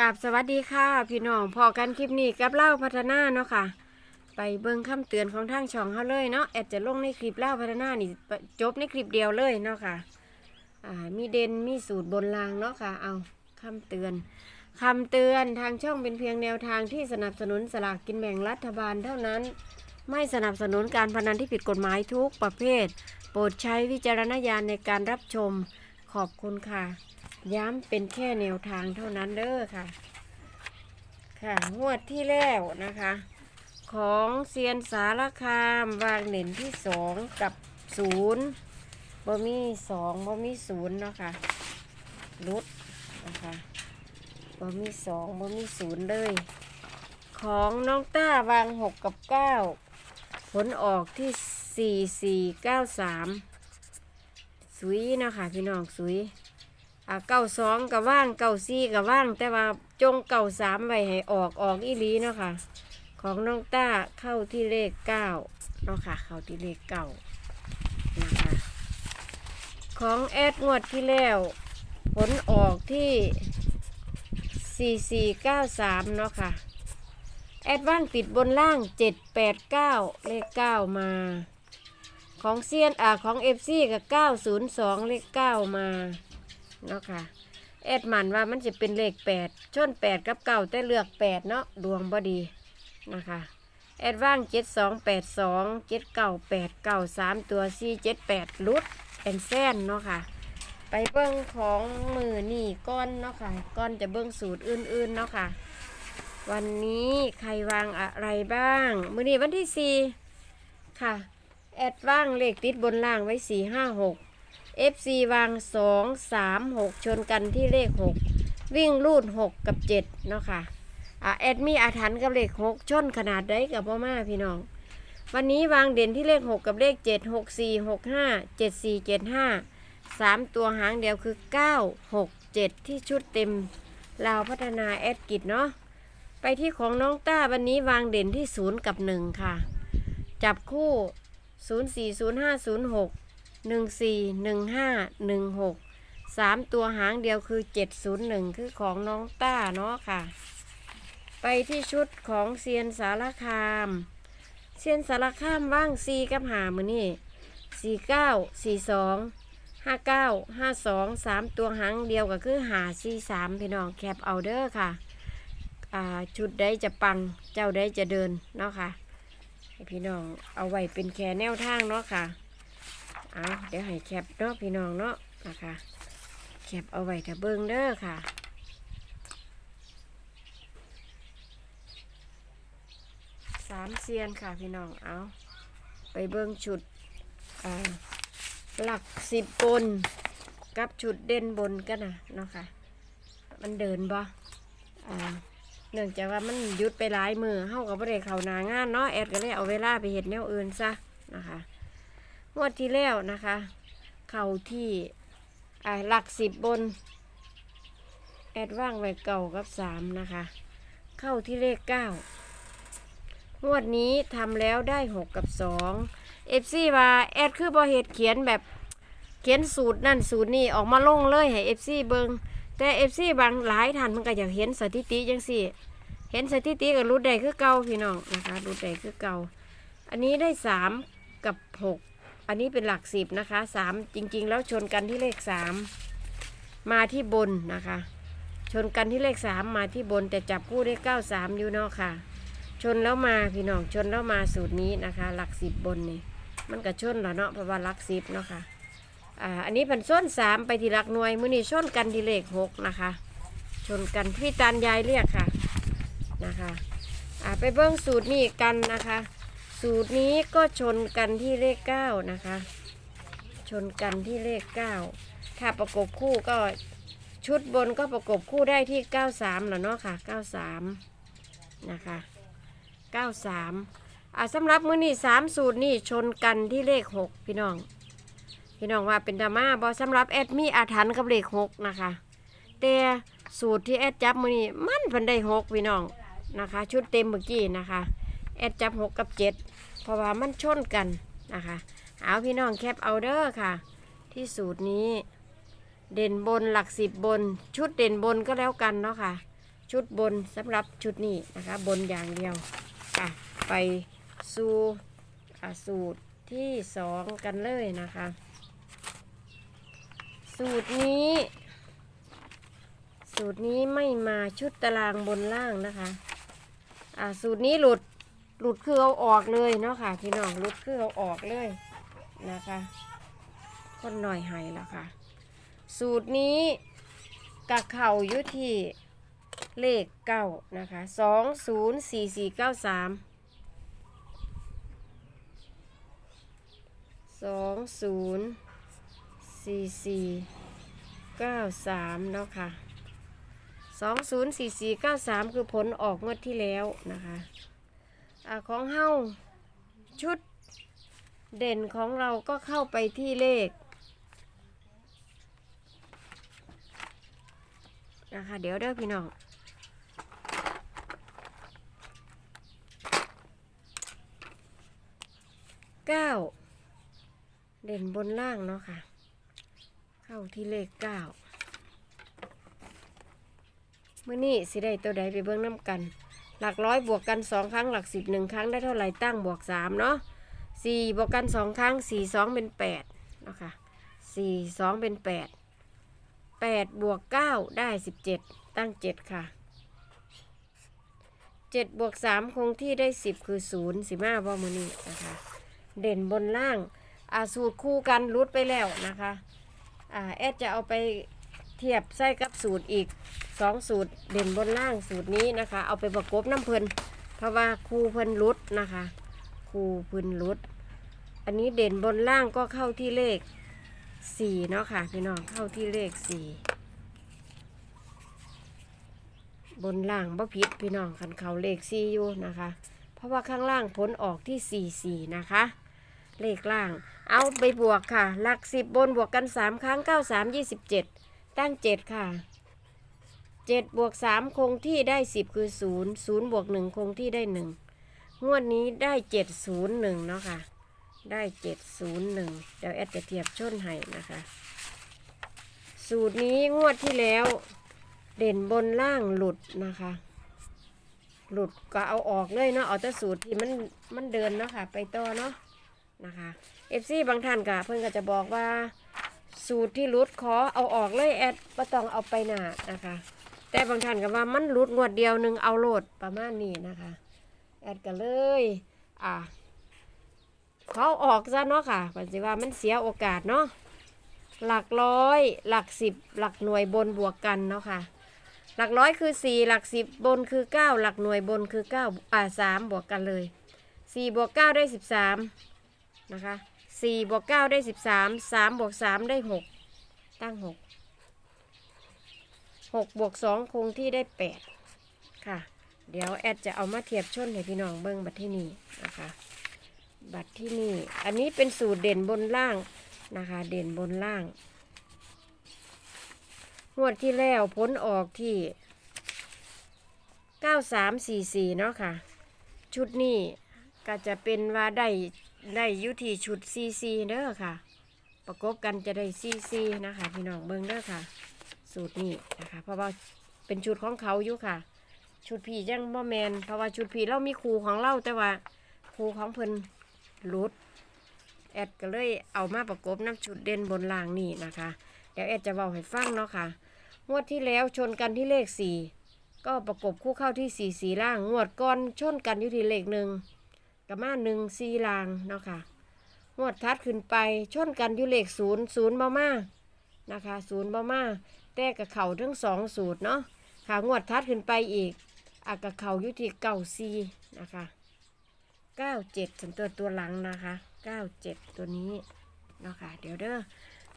กับสวัสดีค่ะพี่น้องพอกันคลิปนี้กับเล่าพัฒนาเนาะค่ะ ไปเบิ่งคำเตือนของทางช่องเขาเลยเนาะแอดจะลงในคลิปเล่าพัฒนานี่จบในคลิปเดียวเลยเนาะค่ะอ่ามีเด่นมีสูตรบนรางเนาะค่ะ เอาคำเตือนคำเตือนทางช่องเป็นเพียงแนวทางที่สนับสนุนสลากกินแบ่งรัฐบาลเท่านั้น ไม่สนับสนุนการพนันที่ผิดกฎหมายทุกประเภท โปรดใช้วิจารณญาณในการรับชมขอบคุณค่ะ ย้ำเป็นแค่แนวทางเท่านั้นเด้อค่ะ ค่ะงวดที่แล้วนะคะ ของเซียนสารคามวางเด่นที่สองกับศูนย์บ่มีสองบ่มีศูนย์เนาะค่ะลุดนะคะบ่มีสองบ่มีศูนย์เลย ของน้องต้าวางหกกับเก้าผลออกที่สี่สี่เก้าสามสุยเนาะคะพี่น้องสุย อ่าเก้าสองกับว่างเก้าสี่กับว่าง แต่ว่าจงเก้าสามไว้ให้ออกออกอีหลีเนาะค่ะ ของน้องต้าเข้าที่เลขเก้าเนาะค่ะ เข้าที่เลขเก้านะคะของแอดงวดที่แล้ว ผลออกที่สี่สี่เก้าสามเนาะค่ะ แอดว่างติดบนล่างเจ็ดแปดเก้าเลขเก้ามา ของเซียนอ่าของเอฟซีกับเก้าศูนย์สองเลขเก้ามา เนาะค่ะแอดมันว่ามันจะเป็นเลขแปดชนแปดกับเก่าแต่เลือกแปดเนาะดวงบดีนะคะแอดว่างเจ็ดสองแปดสองเจ็ดเก้าแปดเก้าสามตัวสี่เจ็ดแปดลุดแอนแซนเนาะค่ะ ไปเบิ้งของมือนี่ก้อนเนาะค่ะก้อนจะเบิ้งสูตรอื่นๆเนาะค่ะ วันนี้ใครวางอะไรบ้าง มือนี้วันที่สี่ค่ะ แอดว่างเลขติดบนล่างไว้สี่ห้าหก FC วางสองสามหกชนกันที่เลขหกวิ่งลูดหกกับเจ็ดเนาะค่ะอะแอดมีอาถรรพ์กับเลขหกชนขนาดใดกับพ่อมาพี่น้อง วันนี้วางเด่นที่เลขหกกับเลขเจ็ดหกสี่หกห้าเจ็ดสี่เจ็ดห้าสามตัวหางเดียวคือเก้าหกเจ็ดที่ชุดเต็มลาวพัฒนาแอดกิจเนาะไปที่ของน้องต้าวันนี้วางเด่นที่ศูนย์กับหนึ่งค่ะ จับคู่ศูนย์สี่ศูนย์ห้าศูนย์หกหนึ่งสี่หนึ่งห้าหนึ่งหกสามตัวหางเดียวคือเจ็ดศู นย์หนึ่งคือของน้องต้าเนาะค่ะ ไปที่ชุดของเซียนสารคาม เซียนสารคามว่างซีกับหามือนี่สี่เก้าสี่สองห้าเก้าห้าสองสามตัวหางเดียวก็คือหาสี่สามพี่น้องแคปเอาเด้อค่ะชุดใดจะปังเจ้าใดจะเดินเนาะค่ะพี่น้องเอาไว้เป็นแค่แนวทางเนาะค่ะ เอาเดี๋ยวให้แคปเนาะพี่น้องเนาะนะคะแคปเอาไว้ถ้าเบิ่งเด้อค่ะสามเซียนค่ะพี่น้องเอาไปเบิ่งชุดหลักสิบบนกับชุดเด่นบนกันนะเนาะค่ะ มันเดินบ่อ่าเนื่องจากว่ามันยุดไปหลายมือเฮากับบ่ได้เขาหนางานเนาะแอดก็เลยเอาเวลาไปเฮ็ดแนวอื่นซะนะคะ งวดที่แล้วนะคะ เข้าที่อ่าหลักสิบบน แอดว่างไว้เก่ากับสามนะคะ เข้าที่เลขเก้างวดนี้ทำแล้วได้หกกับสองเอฟซีว่าแอดคือบอเหตุเขียนแบบเขียนสูตรนั่นสูตรนี่ออกมาลงเลยให้เอฟซีเบิงแต่เอฟซีบางหลายท่านมันก็อยากเห็นสถิติจังสี่ เห็นสถิติกับรูดใดคือเก่าพี่น้องนะคะรูดใดคือเก่า อันนี้ได้สามกับหก อันนี้เป็นหลักสิบนะคะสามจริง ๆ แล้วชนกันที่เลขสามมาที่บนนะคะ ชนกันที่เลขสามมาที่บนแต่จับคู่ได้เก้าสามอยู่เนาะค่ะ ชนแล้วมาพี่น้องชนแล้วมาสูตรนี้นะคะ หลักสิบบนนี่มันก็ชนแล้วเนาะเพราะว่าหลักสิบเนาะค่ะอ่าอันนี้เป็นส้นสามไปที่หลักหน่วยมือนี่ชนกันที่เลขหกนะคะ ชนกันพี่ตานยายเรียกค่ะนะคะอ่าไปเบิ้งสูตรนี้กันนะคะ สูตรนี้ก็ชนกันที่เลขเก้านะคะ ชนกันที่เลขเก้าถ้าประกบคู่ก็ชุดบนก็ประกบคู่ได้ที่เก้าสามแล้วเนาะค่ะเก้าสามนะคะเก้าสามอ่าสำหรับมื้อนี่สามสูตรนี่ชนกันที่เลขหกพี่น้อง พี่น้องว่าเป็นดราม่าบอสำหรับแอดมีอาถรรพ์กับเลขหกนะคะ แต่สูตรที่แอดจับมื้อนี่มันเพันได้หกพี่น้องนะคะ ชุดเต็มเมื่อกี้นะคะ แอดจับหกกับเจ็ด เพราะว่ามันชนกันนะคะ เอาพี่น้องแคปเอาเด้อค่ะ ที่สูตรนี้ เด่นบนหลักสิบบน ชุดเด่นบนก็แล้วกันเนาะค่ะ ชุดบนสำหรับชุดนี้นะคะ บนอย่างเดียวอะไปสู่สูตรที่สองกันเลยนะคะ สูตรนี้ สูตรนี้ไม่มาชุดตารางบนล่างนะคะะสูตรนี้หลุด หลุดคือเอาออกเลยเนาะค่ะ พี่น้องหลุดคือเอาออกเลยนะคะ คนหน่อยหายแล้วค่ะ สูตรนี้กะเข่ายู่ที่เลขเก้านะคะสองศูนย์สี่สี่เก้าสามสองศูนย์สี่สี่เก้าสามเนาะค่ะสองศูนย์สี่สี่เก้าสามคือผลออกงวดที่แล้วนะคะ อของเฮาชุดเด่นของเราก็เข้าไปที่เลขนะคะเดี๋ยวเด้อพี่น้องเก้าเด่นบนล่างเนาะค่ะ เข้าที่เลขเก้าเมื่อนี้สิได้ตัวใดไปเบิ้องน้ำกัน หลักร้อยบวกกันสองครั้งหลักสิบหนึ่งครั้งได้เท่าไหร่ตั้งบวกสามเนาะสี่บวกกันสองครั้งสี่สองเป็นแปดเนาะค่ะสี่สองเป็นแปดแปดบวกเก้าได้สิบเจ็ดตั้งเจ็ดค่ะเจ็ดบวกสามคงที่ได้สิบคือศูนย์สิบห้าว่ามือนี้นะคะ เด่นบนล่างอาสูตรคู่กันรุดไปแล้วนะคะอ่าแอดจะเอาไป ทียบใส่กับสูตรอีกสองสูตรเด่นบนล่างสูตรนี้นะคะ เอาไปประกบน้ำเพลินเพราะว่าครูเพลินรุดนะคะครูเพลินรุด อันนี้เด่นบนล่างก็เข้าที่เลขสี่เนาะค่ะพี่น้องเข้าที่เลขสี่บนล่างบ่ผิดพี่น้องคันเขาเลขสี่อยู่นะคะ เพราะว่าข้างล่างผลออกที่สี่สี่นะคะ เลขล่าง เอาไปบวกค่ะหลักสิบบนบวกกันสามครั้งเก้าสามยี่สิบเจ็ด ตั้งเจ็ดค่ะเจ็ดบวกสามคงที่ได้สิบคือศูนย์ศูนย์บวกหนึ่งคงที่ได้หนึ่งงวดนี้ได้เจ็ดศูนย์หนึ่งเนาะค่ะ ได้เจ็ดศูนย์หนึ่งเดี๋ยวแอดจะเทียบชนให้นะคะ สูตรนี้งวดที่แล้วเด่นบนล่างหลุดนะคะ หลุดก็เอาออกเลยเนาะเอาแต่สูตรที่มันมันเดินเนาะค่ะ ไปต่อเนาะนะคะเอฟซีบางท่านก็เพิ่นก็จะบอกว่า สูตรที่หลุดขอเอาออกเลยแอดบ่ต้องเอาไปหนานะคะ แต่บางท่านก็ว่ามันหลุดงวดเดียวหนึ่งเอาโหลดประมาณนี้นะคะ แอดก็เลย อ่าเขาออกซะเนาะค่ะปัจจุบันมันเสียโอกาสเนาะหลักร้อย หลักสิบหลักหน่วยบนบวกกันเนาะค่ะ หลักร้อยคือสี่หลักสิบบนคือเก้าหลักหน่วยบนคือเก้าอ่าสามบวกกันเลยสี่บวกเก้าได้สิบสามนะคะ สี่บวกเก้าได้สิบสามสามบวกสามได้หกตั้งหกหกบวกสองคงที่ได้แปดค่ะ เดี๋ยวแอดจะเอามาเทียบชนให้พี่น้องเบิ้งบัดที่นี่นะคะ บัตรที่นี่ อันนี้เป็นสูตรเด่นบนล่างนะคะ เด่นบนล่าง งวดที่แล้วพ้นออกที่9344เนาะค่ะ ชุดนี้ก็จะเป็นว่าได้ ได้ยุที่ชุด CC เด้อค่ะ ประกบกันจะได้ CC นะคะ พี่น้องเบิ่งเด้อค่ะ สูตรนี้นะคะ เพราะว่าเป็นชุดของเขาอยู่ค่ะ ชุดผียังบ่แมนเพราะว่าชุดผีเรามีครูของเราแต่ว่าครูของเพิ่นรุดแอดก็เลยเอามาประกบน้ำชุดเด่นบนล่างนี่นะคะ เดี๋ยวแอดจะบอกให้ฟังเนาะค่ะงวดที่แล้วชนกันที่เลขสี่ก็ประกบคู่เข้าที่สี่สีล่างงวดก่อนชนกันอยู่ที่เลขหนึ่ง กับมาหนึ่งสี่ลางเนาะค่ะงวดทัดขึ้นไปชนกันอยู่เลขศูนย์ศูนย์บ่มานะคะศูนย์บ่มาแต่กับเข่าทั้งสองสูตรเนาะค่ะงวดทัดขึ้นไปอีกอากกับเข่าอยู่ที่เก้าซีนะคะเก้าเจ็ดส่วนตัวตัวหลังนะคะเก้าเจ็ดตัวนี้เนาะค่ะเดี๋ยวเด้อ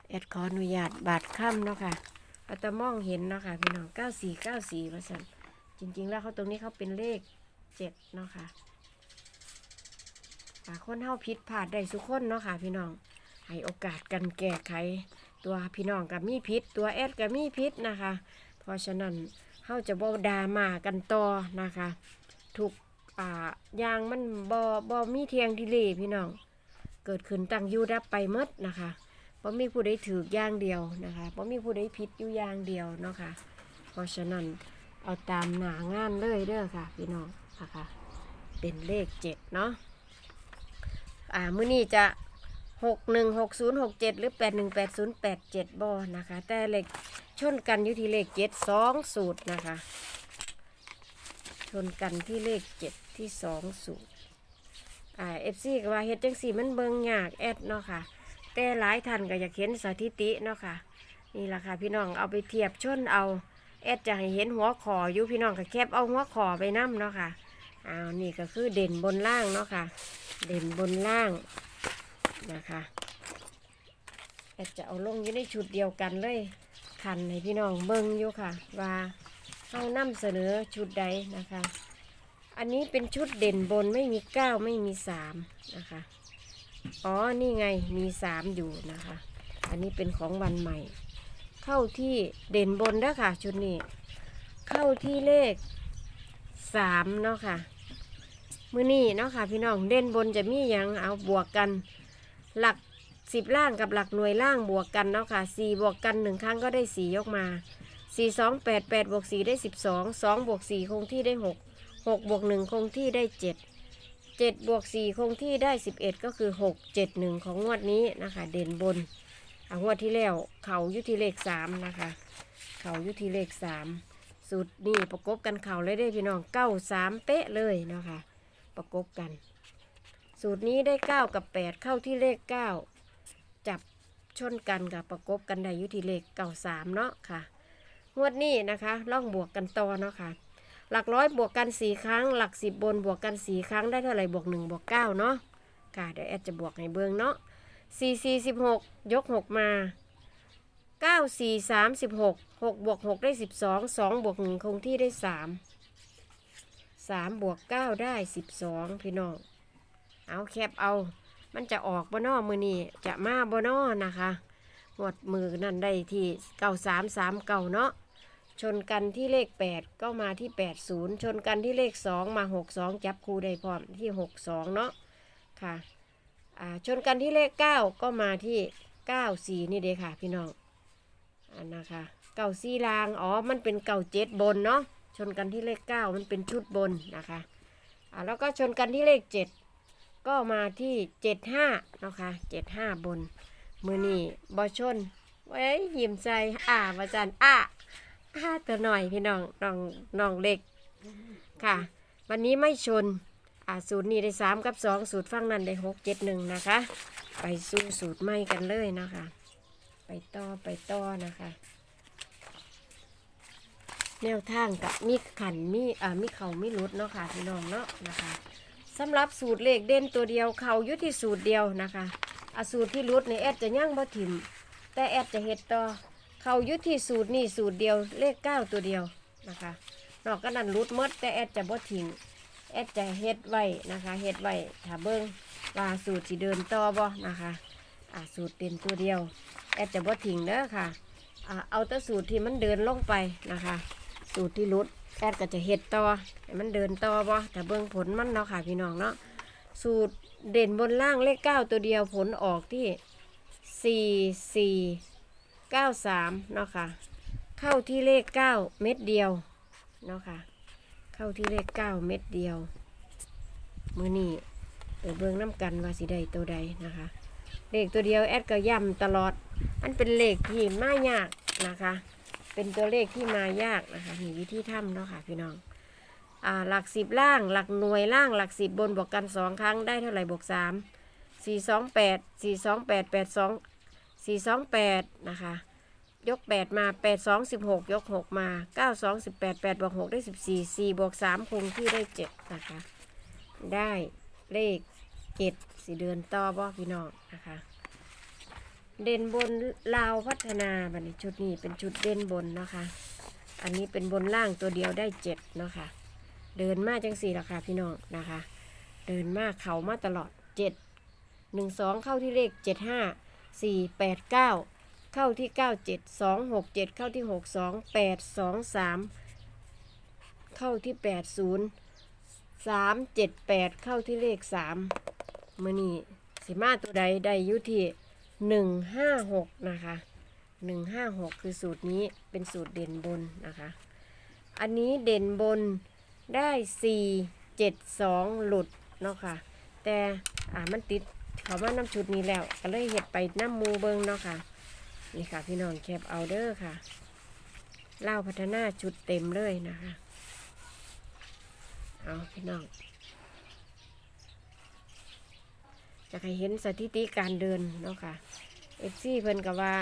แอดขออนุญาตบาดค่ำเนาะค่ะเราจะมองเห็นเนาะค่ะพี่น้องเก้าสี่เก้าสี่ว่าสันจริง ๆ แล้วเขาตรงนี้เขาเป็นเลขเจ็ดเนาะค่ะ คนเฮาผิดพลาดได้ทุกคนเนาะค่ะ พี่น้องให้โอกาสกันแก้ไขตัวพี่น้องกับมีพิษตัวแอดกับมีพิษนะคะ เพราะฉะนั้นเฮาจะบ่ดามากันต่อนะคะถูกอ่ายางมันบอบอมีเทียงที่เลพี่น้อง เกิดขึ้นตั้งอยู่ดับไปหมดนะคะบ่มีผู้ใดถือย่างเดียวนะคะบ่มีผู้ใดผิดอยู่ย่างเดียวเนาะค่ะ เพราะฉะนั้นเอาตามหนางานเลยเด้อค่ะ พี่น้องนะคะเป็นเลขเจ็ดเนาะ อ่ามื้อนี้จะหกหนึ่งหกศูนย์หกเจ็ดหรือแปดหนึ่งแปดศูนย์แปดเจ็ดบอนะคะ แต่เลขชนกันอยู่ที่เลขเจ็ดสองสูตรนะคะ ชนกันที่เลขเจ็ดที่สองสูตรอ่าเอฟซีก็ว่าเฮ็ดจังสีมันเบิ่งยากแอดเนาะค่ะ แต่หลายท่านก็อยากเห็นสถิติเนาะค่ะ นี่แหละค่ะพี่น้องเอาไปเทียบชนเอาแอดจะให้เห็นหัวขออยู่พี่น้องก็แคบเอาหัวขอไปนํเนาะค่ะ อ้าวนี่ก็คือเด่นบนล่างเนาะค่ะ เด่นบนล่างนะคะจะเอาลงอยู่ในชุดเดียวกันเลยคันให้พี่น้องเบิ่งอยู่ค่ะ ว่าเข้านำเสนอชุดใดนะคะ อันนี้เป็นชุดเด่นบนไม่มีเก้าไม่มีสามนะคะ อ๋อ นี่ไงมีสามอยู่นะคะ อันนี้เป็นของวันใหม่ เข้าที่เด่นบนเด้อค่ะ ชุดนี้ เข้าที่เลขสามเนาะค่ะ มือนี้เนาะค่ะพี่น้องเด่นบนจะมีอย่างเอาบวกกัน หลักสิบล่างกับหลักหน่วยล่างบวกกันเนาะค่ะสี่บวกกันหนึ่งครั้งก็ได้สี่ยกมาสี่สองแปดแปดบวกสี่ได้สิบสองสองบวกสี่คงที่ได้หกหกบวกหนึ่งคงที่ได้เจ็ดเจ็ดบวกสี่คงที่ได้สิบเอ็ดก็คือหกเจ็ดหนึ่งของงวดนี้นะคะ เด่นบนอ่างวดที่แล้วเขายุทีเลขสามนะคะ เขายุทีเลขสามสูตรนี่ประกบกันเข่าเลยได้พี่น้องเก้าสามเป๊ะเลยเนาะค่ะ ประกบกัน สูตรนี้ได้เก้ากับแปดเข้าที่เลขเก้าจับชนกันกับประกบกันได้อยุทีเลขเก้าสามเนาะค่ะ งวดนี้นะคะล่องบวกกันต่อเนาะค่ะ หลักร้อยบวกกันสี่ครั้ง หลักสิบบนบวกกันสี่ครั้งได้เท่าไหร่บวกหนึ่งบวกเก้าเนาะค่ะเดี๋ยวแอดจะบวกให้เบิ้องเนาะสี่สี่สิบหกยกหกมาเก้าสี่สามสิบหกหกบวกหกได้สิบสองสองบวกหนึ่งคงที่ได้สาม สามบวกเก้าได้สิบสองพี่น้อง เอาแคบเอา มันจะออกบนอมือนี่จะมาบนอนะคะหมดมือนั่นได้ที่เก้าสามสามเก้าเนาะ ชนกันที่เลข8ก็มาที่80ชนกันที่เลข2มา62จับคู่ได้พร้อมที่62เนาะค่ะอ่าชนกันที่เลข9ก็มาที่94นี่เด้ค่ะพี่น้องอันนะคะเก่าซีลาง อ๋อ มันเป็นเก่าเจ็ดบนเนาะ ชนกันที่เลข 9 มันเป็นชุดบนนะคะอ่าแล้วก็ชนกันที่เลข 7 ก็มาที่ 75นาะคะ75 บน มือนี่บอชนไว้ยิ้มใจอ่ามาจันอ่าห้าตัวหน่อยพี่น้องน้องน้องเล็กค่ะ วันนี้ไม่ชนอ่าสูตรนี้ได้สามกับสองสูตรฟังนั้นได้หกเจ็ดหนึ่งนะคะ ไปสู้สูตรใหม่กันเลยนะคะ ไปต่อไปต่อนะคะ แนวทางกับมีขันมีอ่ามีเข่ามีรุดเนาะค่ะพี่น้องเนาะนะคะสำหรับสูตรเลขเด่นตัวเดียวเขายุที่สูตรเดียวนะคะอ่าสูตรที่รุดในแอดจะย่างบ่ถิ่มแต่แอดจะเฮ็ดต่อเขายุทธที่สูตรนี่สูตรเดียวเลขเก้าตัวเดียวนะคะนอกก็นั้นรุดมดแต่แอดจะบ่ทิ้งแอดจะเฮ็ดไว้นะคะเฮ็ดไว้ถ้าเบิ้งว่าสูตรสิเดินต่อบ่นะคะอ่าสูตรเป็นตัวเดียว แอดจะบ่ทิ้งเด้อค่ะอ่าเอาแต่สูตรที่มันเดินลงไปนะคะ สูตรที่รุดแอดก็จะเฮ็ดต่อให้มันเดินต่อบ่แต่เบิ้องผลมันเนาะค่ะพี่น้องเนาะสูตรเด่นบนล่างเลขเก้าตัวเดียวผลออกที่สี่สี่93เนาะค่ะ เข้าที่เลข9เม็ดเดียวเนาะค่ะ เข้าที่เลข9เม็ดเดียว มือนี่ไปเบิ่งน้ำกันว่าสิได้ตัวใดนะคะ เลขตัวเดียวแอดก็ย้ำตลอด อันเป็นเลขที่มายากนะคะ เป็นตัวเลขที่มายากนะคะมีวิธีทำเนาะค่ะพี่น้องอ่าหลักสิบล่างหลักหน่วยล่างหลักสิบบนบวกกันสองครั้งได้เท่าไหร่บวกสามสี่สองแปดสี่สองแปดแปดสองสี่สองแปดนะคะยกแปดมาแปดสองสิบหกยกหกมาเก้าสองสิบแปดแปดบวกหกได้สิบสี่สี่บวกสามคงที่ได้เจ็ดนะคะ ได้เลขเจ็ดสี่เดือนต่อบ่พี่น้องนะคะ เด่นบนลาวพัฒนาบันนี้ชุดนี้เป็นชุดเด่นบนนะคะ อันนี้เป็นบนล่างตัวเดียวได้เจ็ดเนาะคะ เดินมาจังสี่ราคาพี่น้องนะคะ เดินมาเขามาตลอดเจ็ดหนึ่งสองเข้าที่เลขเจ็ดห้าสี่แปดเก้าเข้าที่เก้าเจ็ดสองหกเจ็ดเข้าที่หกสองแปดสองสามเข้าที่แปดศูนย์สามเจ็ดแปดเข้าที่เลขสามมือนี่สิมาตัวใดได้ยู่ที่ หนึ่งห้าหกนะคะหนึ่งห้าหกคือสูตรนี้เป็นสูตรเด่นบนนะคะ อันนี้เด่นบนได้สี่เจ็ดสองหลุดเนาะค่ะ แต่อ่ามันติดเขามาน้ำชุดนี้แล้ว ก็เลยเห็ดไปน้ำมูเบิงเนาะค่ะ นี่ค่ะพี่น้องแคปเอาเดอร์ค่ะเล่าพัฒนาชุดเต็มเลยนะคะ เอาพี่น้อง จะให้เห็นสถิติการเดินเนาะค่ะเอฟซีเพิ่นก็ว่า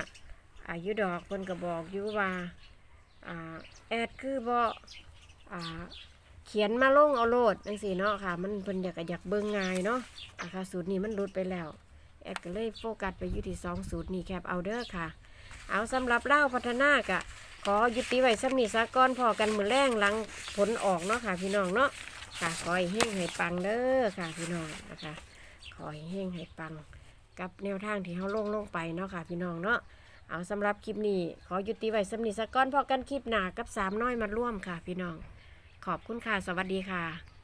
อายุดอกเพิ่นก็บอกอยู่ว่าอ่าแอดคือบ่อ่าเขียนมาลงเอาโลดจังซี่เนาะค่ะ มันเพิ่นอยากอยากเบิ่งง่ายเนาะนะคะสูตรนี้มันหลุดไปแล้ว แอดก็เลยโฟกัสไปอยู่ที่สองสูตรนี้แคปเอาเด้อค่ะ เอาสำหรับเล่าพัฒนากะขอยุติไว้สำนีสากอนพอกันมือแรงหลังผลออกเนาะค่ะพี่น้องเนาะค่ะขอให้เฮงให้ปังเด้อค่ะพี่น้องนะคะ ขอให้เฮงให้ปังกับแนวทางที่เขาลงลงไปเนาะค่ะ พี่น้องเนาะเอาสำหรับคลิปนี้ ขอยุติไว้สำนีสากอนพอกันคลิปหนากับสามน้อยมาร่วมค่ะ พี่น้อง ขอบคุณค่ะ สวัสดีค่ะ